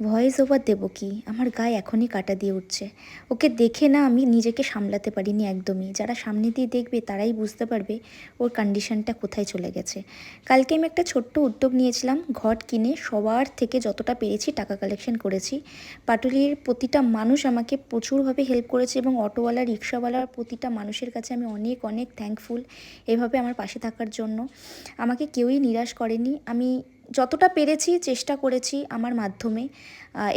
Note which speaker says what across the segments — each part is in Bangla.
Speaker 1: ভয়েস ওভার দেবো কি? আমার গায়ে এখনই কাটা দিয়ে উঠছে। ওকে দেখে না আমি নিজেকে সামলাতে পারিনি একদমই। যারা সামনে দিয়ে দেখবে তারাই বুঝতে পারবে ওর কন্ডিশনটা কোথায় চলে গেছে। কালকে আমি একটা ছোট্ট উদ্যোগ নিয়েছিলাম ঘট কিনে সবার থেকে যতটা পেরেছি টাকা কালেকশন করেছি। পাটুলির প্রতিটা মানুষ আমাকে প্রচুরভাবে হেল্প করেছে এবং অটোওয়ালা রিক্সাওয়ালার প্রতিটা মানুষের কাছে আমি অনেক অনেক থ্যাঙ্কফুল এভাবে আমার পাশে থাকার জন্য। আমাকে কেউই নিরাশ করেনি। আমি যতটা পেরেছি চেষ্টা করেছি আমার মাধ্যমে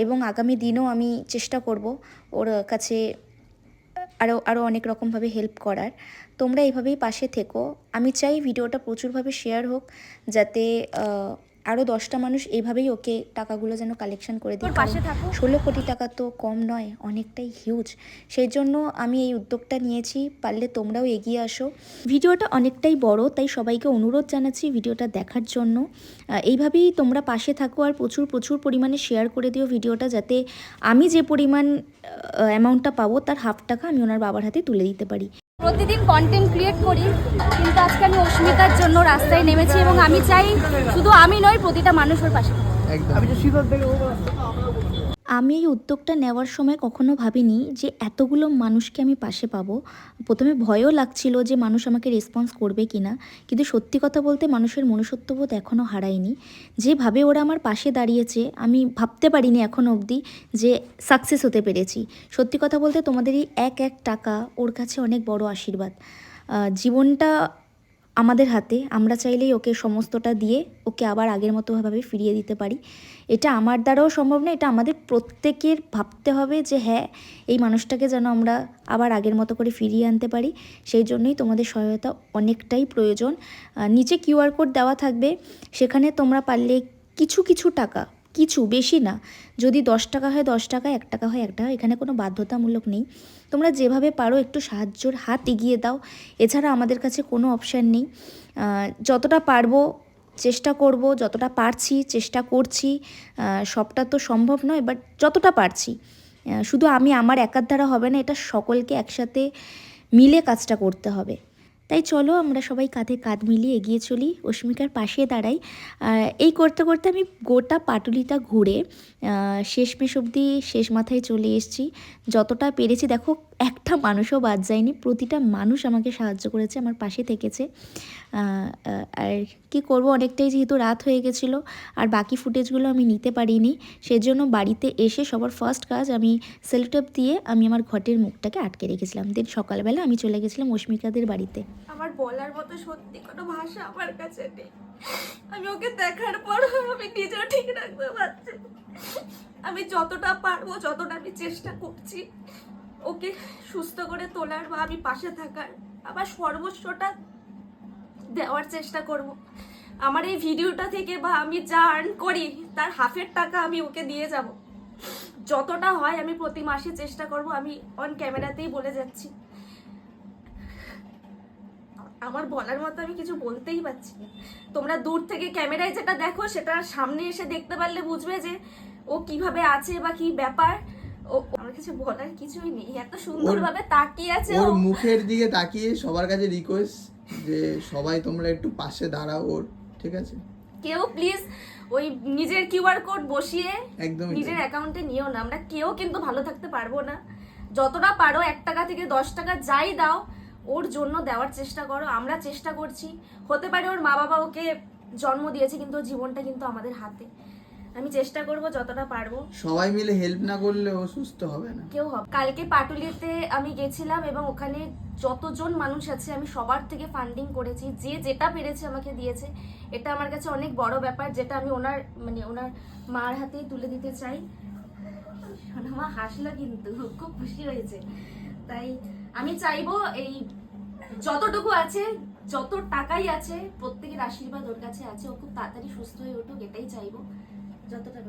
Speaker 1: এবং আগামী দিনও আমি চেষ্টা করব ওর কাছে আরও আরও অনেক রকমভাবে হেল্প করার। তোমরা এইভাবেই পাশে থেকো। আমি চাই ভিডিওটা প্রচুরভাবে শেয়ার হোক, যাতে আরও দশটা মানুষ এইভাবেই ওকে টাকাগুলো যেন কালেকশন করে দিই
Speaker 2: পাশে থাকো।
Speaker 1: ষোলো কোটি টাকা তো কম নয় অনেকটাই হিউজ সেই জন্য আমি এই উদ্যোগটা নিয়েছি পারলে তোমরাও এগিয়ে আসো। ভিডিওটা অনেকটাই বড় তাই সবাইকে অনুরোধ জানাচ্ছি ভিডিওটা দেখার জন্য। এইভাবেই তোমরা পাশে থাকো আর প্রচুর প্রচুর পরিমাণে শেয়ার করে দিও ভিডিওটা যাতে আমি যে পরিমাণ অ্যামাউন্টটা পাবো তার হাফ টাকা আমি ওনার বাবার হাতে তুলে দিতে পারি।
Speaker 2: প্রতিদিন কন্টেন্ট ক্রিয়েট করি কিন্তু আজকে আমি অস্মিতার জন্য রাস্তায় নেমেছি এবং আমি চাই শুধু আমি নয় প্রতিটা মানুষের পাশে। একদম।
Speaker 1: আমি এই উদ্যোগটা নেওয়ার সময় কখনো ভাবিনি যে এতগুলো মানুষকে আমি পাশে পাবো। প্রথমে ভয়ও লাগছিল যে মানুষ আমাকে রেসপন্স করবে কি না কিন্তু সত্যি কথা বলতে মানুষের মনুষ্যত্ববোধ এখনও হারায়নি। যেভাবে ওরা আমার পাশে দাঁড়িয়েছে, আমি ভাবতে পারিনি এখনও অবধি যে সাকসেস হতে পেরেছি। সত্যি কথা বলতে তোমাদের এই এক এক টাকা ওর কাছে অনেক বড় আশীর্বাদ। জীবনটা আমাদের হাতে, আমরা চাইলেই ওকে সমস্তটা দিয়ে ওকে আবার আগের মতোভাবে ফিরিয়ে দিতে পারি। এটা আমার দ্বারাও সম্ভব না, এটা আমাদের প্রত্যেকের ভাবতে হবে যে হ্যাঁ এই মানুষটাকে যেন আমরা আবার আগের মতো করে ফিরিয়ে আনতে পারি। সেই জন্যই তোমাদের সহায়তা অনেকটাই প্রয়োজন। নিচে কিউআর কোড দেওয়া থাকবে। সেখানে তোমরা পারলে কিছু কিছু টাকা কিছু, বেশি না। যদি দশ টাকা হয়, দশ টাকা, এক টাকা হয়, এক টাকা, এখানে কোনো বাধ্যতামূলক নেই। তোমরা যেভাবে পারো একটু সাহায্যর হাত এগিয়ে দাও। এছাড়া আমাদের কাছে কোনো অপশান নেই। যতটা পারব চেষ্টা করব, যতটা পারছি চেষ্টা করছি। সবটা তো সম্ভব নয় বাট যতটা পারছি। শুধু আমি, আমার একার দ্বারা হবে না, এটা সকলকে একসাথে মিলে কাজটা করতে হবে। তাই চলো আমরা সবাই কাঁধে কাঁধ মিলিয়ে এগিয়ে চলি। অস্মিকার পাশে দাঁড়াই। এই করতে করতে আমি গোটা পাটুলিটা ঘুরে শেষমেশ অবধি শেষ মাথায় চলে এসেছি। যতটা পেরেছি, দেখো একটা মানুষও বাদ যায়নি, প্রতিটা মানুষ আমাকে সাহায্য করেছে, আমার পাশে থেকেছে। আর কি করব, অনেকটাই যেহেতু রাত হয়ে গেছিল, আর বাকি ফুটেজগুলো আমি নিতে পারিনি, সেজন্য বাড়িতে এসে সবার ফার্স্ট কাজ আমি সেলোটেপ দিয়ে আমি আমার ঘটের মুখটাকে আটকে রেখেছিলাম। দেন সকালবেলা আমি চলে গেছিলাম অস্মিকাদের বাড়িতে।
Speaker 3: আমার বলার মতো সত্যি কোনো ভাষা আমার কাছে নেই। আমি ওকে দেখার পর আমি নিজেও ঠিক রাখতে পারছি আমি যতটা পারব, যতটা আমি চেষ্টা করছি ওকে সুস্থ করে তোলার বা আমি পাশে থাকার আবার সর্বস্বটা দেওয়ার চেষ্টা করব। আমার এই ভিডিওটা থেকে বা আমি যা আর্ন করি, তার হাফের টাকা আমি ওকে দিয়ে যাব। যতটা হয় আমি প্রতি মাসে চেষ্টা করব, আমি অন ক্যামেরাতেই বলে যাচ্ছি। আমার বলার মতো আমি কিছু বলতেই পারছি না। তোমরা দূর থেকে ক্যামেরায় যেটা দেখো, সেটা সামনে এসে দেখতে পারলে বুঝবে যে ও কীভাবে আছে বা কি ব্যাপার। আমার কিছু বলার কিছুই নেই। এত সুন্দরভাবে তাকিয়ে আছে
Speaker 4: ওর মুখের দিকে তাকিয়ে সবার কাছে রিকোয়েস্ট যে সবাই তোমরা একটু পাশে দাঁড়াও ওর ঠিক আছে?
Speaker 3: কেউ প্লিজ ওই নিজের কিউআর কোড বসিয়ে
Speaker 4: একদমই
Speaker 3: নিজের অ্যাকাউন্টে নিও না। আমরা কেউ কিন্তু ভালো থাকতে পারব না। যতটা পারো এক টাকা থেকে দশ টাকা যাই দাও ওর জন্য দেওয়ার চেষ্টা করো। আমরা চেষ্টা করছি। হতে পারে ওর মা বাবা ওকে জন্ম দিয়েছে কিন্তু জীবনটা কিন্তু আমাদের হাতে। আমি চেষ্টা করব যতটা পারব।
Speaker 4: সবাই মিলে হেল্প না করলে ও সুস্থ হবে না।
Speaker 3: কেউ হবে কালকে পাটুলিতে আমি গেছিলাম এবং ওখানে যতজন মানুষ আছে আমি সবার থেকে ফান্ডিং করেছি। যে যেটা পেরেছে আমাকে দিয়েছে এটা আমার কাছে অনেক বড় ব্যাপার যেটা আমি ওনার মানে ওনার মার হাতেই তুলে দিতে চাই। মা হাসলো কিন্তু খুব খুশি হয়েছে। তাই আমি চাইব এই যতটুকু আছে যত টাকাই আছে প্রত্যেকের আশীর্বাদ ওর কাছে আছে। ও খুব তাড়াতাড়ি সুস্থ হয়ে উঠুক এটাই চাইব। যতটা।